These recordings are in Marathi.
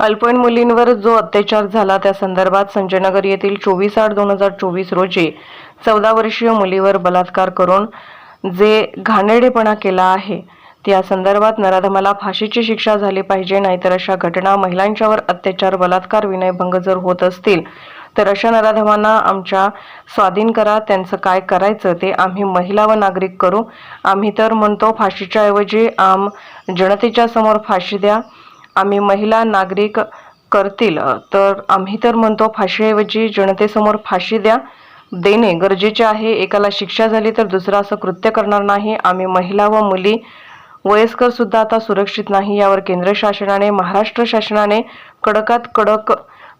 अल्पवयीन मुलींवर जो अत्याचार झाला त्या संदर्भात संजयनगर येथील चोवीस आठ दोन हजार चोवीस रोजी चौदा वर्षीय मुलीवर बलात्कार करून जे घाणेरडेपणा केला आहे त्या संदर्भात नराधमाला फाशीची शिक्षा झाली पाहिजे नाहीतर अशा घटना महिलांच्यावर अत्याचार बलात्कार विनयभंग जर होत असतील तर अशा नराधमांना आमच्या स्वाधीन करा त्यांचं काय करायचं ते आम्ही महिला व नागरिक करू. आम्ही तर म्हणतो फाशीच्या ऐवजी आम जनतेच्या समोर फाशी द्या. आम्ही महिला नागरिक करतील. तर आम्ही तर म्हणतो फाशीऐवजी जनतेसमोर फाशी द्या. देणे गरजेचे आहे. एकाला शिक्षा झाली तर दुसरा असं कृत्य करणार नाही. आम्ही महिला व मुली वयस्कर सुद्धा आता सुरक्षित नाही. यावर केंद्र शासनाने महाराष्ट्र शासनाने कडकात कडक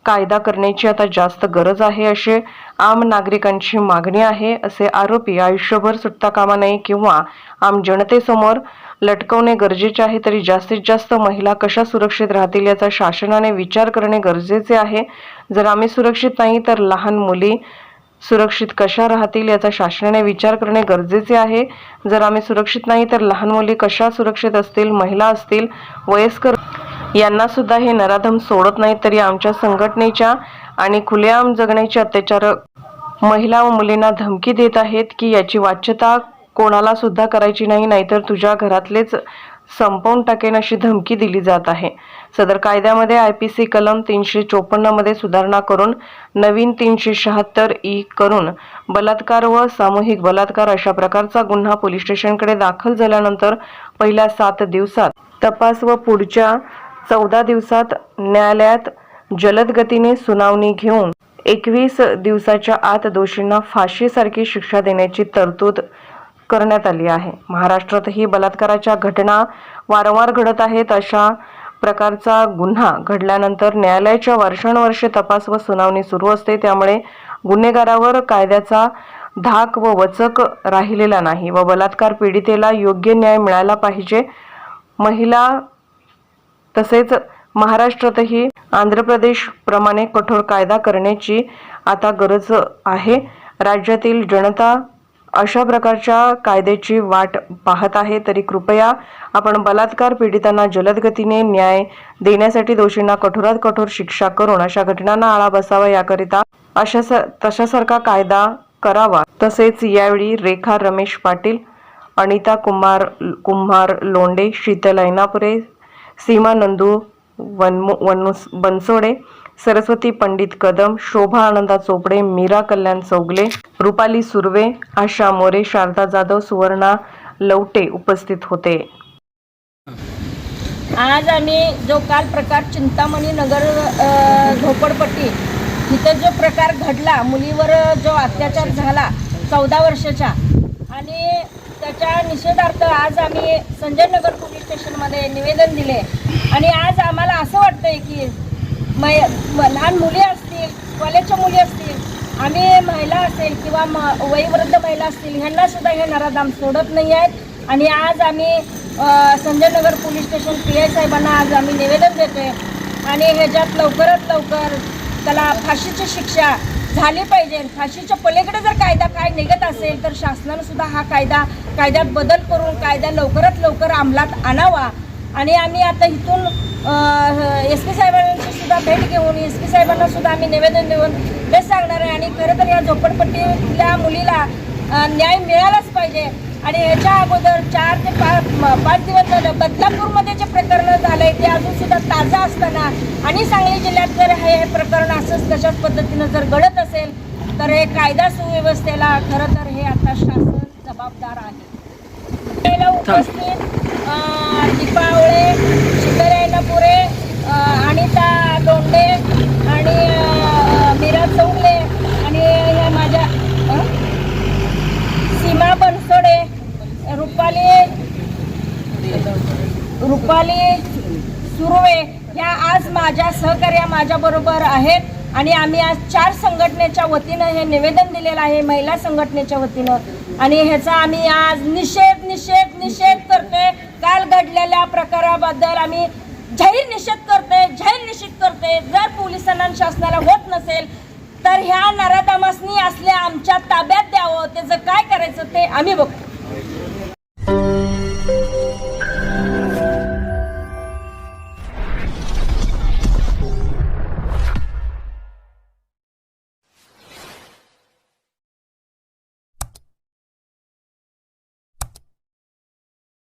कायदा करण्याची आता जास्त गरज आहे असे आम नागरिकांची मागणी आहे असे आरोपी आयुष्यभर सुटता कामा नये किंवा आम जनतेसमोर लटकवणे गरजेचे आहे तरी जास्तीत जास्त महिला कशा सुरक्षित राहतील याचा शासनाने विचार करणे गरजेचे आहे. जर आम्ही सुरक्षित नाही तर लहान मुली सुरक्षित कशा राहतील याचा शासनाने विचार करणे गरजेचे आहे. जर आम्ही सुरक्षित नाही तर लहान मुली कशा सुरक्षित असतील महिला असतील वयस्कर यांना सुद्धा हे नराधम सोडत नाही तरी आमच्या संघटनेच्या आणि खुलेआम जगण्याच्या अत्याचार महिला व मुलींना धमकी देत आहेत की याची वाच्यता कोणाला सुद्धा करायची नाही नाहीतर तुझ्या घरातलेच संपवून टाकेन अशी धमकी दिली जात आहे. सदर कायद्यामध्ये आय पी सी कलम तीनशे चोपन्नमध्ये सुधारणा करून नवीन तीनशे शहात्तर ई करून बलात्कार व सामूहिक बलात्कार अशा प्रकारचा गुन्हा पोलीस स्टेशनकडे दाखल झाल्यानंतर पहिल्या सात दिवसात तपास व पुढच्या चौदा दिवसात न्यायालयात जलद गतीने सुनावणी घेऊन एकवीस दिवसाच्या आत दोषींना फाशीसारखी शिक्षा देण्याची तरतूद करण्यात आली आहे. महाराष्ट्रातही बलात्काराच्या घटना वारंवार घडत आहेत अशा प्रकारचा गुन्हा घडल्यानंतर न्यायालयाच्या वर्षानुवर्षे तपास व सुनावणी सुरू असते. त्यामुळे गुन्हेगारावर कायद्याचा धाक व वचक राहिलेला नाही व बलात्कार पीडितेला योग्य न्याय मिळाला पाहिजे. महिला तसेच महाराष्ट्रातही आंध्र प्रदेश प्रमाणे कठोर कायदा करण्याची आता गरज आहे. राज्यातील जनता अशा प्रकारच्या कायद्याची वाट पाहत आहे. तरी कृपया आपण बलात्कार पीडितांना जलद गतीने न्याय देण्यासाठी दोषींना कठोरात कठोर शिक्षा करून अशा घटनांना आळा बसावा याकरिता अशा स- तशासारखा कायदा करावा. तसेच यावेळी रेखा रमेश पाटील अनिता कुमार कुंभार लोंडे शीतल ऐनापुरे सीमा नंदू वनमु वनु बनसोडे सरस्वती पंडित कदम शोभा आनंदा चोपडे मीरा कल्याण चौगले रुपाली सुर्वे आशा मोरे शारदा जाधव सुवर्णा लवटे उपस्थित होते. आज आम्ही जो काल प्रकार चिंतामणी नगर झोपडपट्टी इथं जो प्रकार घडला मुलीवर जो अत्याचार झाला चौदा वर्षाच्या आणि त्याच्या निषेधार्थ आज आम्ही संजय नगर पोलीस स्टेशनमध्ये निवेदन दिले. आणि आज आम्हाला असं वाटतंय की मै म- लहान मुली असतील कॉलेजच्या मुली असतील आम्ही महिला असेल किंवा म वयवृद्ध महिला असतील ह्यांना सुद्धा हे नराधाम सोडत नाही आहेत. आणि आज आम्ही Sanjaynagar Sanjay Nagar police station P I साहेबांना आज आम्ही निवेदन देतोय. आणि ह्याच्यात लवकरात लवकर त्याला फाशीची शिक्षा झाली पाहिजे. फाशीच्या पलीकडे जर कायदा काय निघत असेल तर शासनानं सुद्धा हा कायदा कायद्यात बदल करून कायदा लवकरात लवकर अंमलात आणावा. आणि आम्ही आता इथून एस पी साहेबांची सुद्धा भेट घेऊन एस पी साहेबांना सुद्धा आम्ही निवेदन देऊन तेच सांगणार आहे. आणि खरं तर या झोपडपट्टीतल्या मुलीला न्याय मिळालाच पाहिजे. आणि ह्याच्या अगोदर चार ते पाच पाच दिवस झालं बदलापूरमध्ये जे प्रकरण झालंय ते अजून सुद्धा ताजं असताना. आणि सांगली जिल्ह्यात जर हे हे प्रकरण असंच तशाच पद्धतीनं जर घडत असेल तर हे कायदा सुव्यवस्थेला खरं तर हे आता शासन जबाबदार आहे उपस्थित अं, दीपा आवळे शीतल पुरे अनिता लोंढे आणि मीरा चौगले आणि ह्या माझ्या? सीमा बनसोडे रुपाली रुपाली सुर्वे ह्या आज माझ्या सहकार्या माझ्याबरोबर आहेत आणि आम्ही आज चार संघटनेच्या वतीनं हे निवेदन दिलेलं आहे महिला संघटनेच्या वतीनं. आणि ह्याचा आम्ही आज निषेध निषेध निषेध करतोय. काल घडलेल्या प्रकाराबद्दल आम्ही जाहीर निषेध करतोय जाहीर निषेध करतोय. जर पोलिसांना शासनाला होत नसेल तर ह्या नराधमासनी असल्या आमच्या ताब्यात द्यावं. त्याचं काय करायचं ते आम्ही बघतो.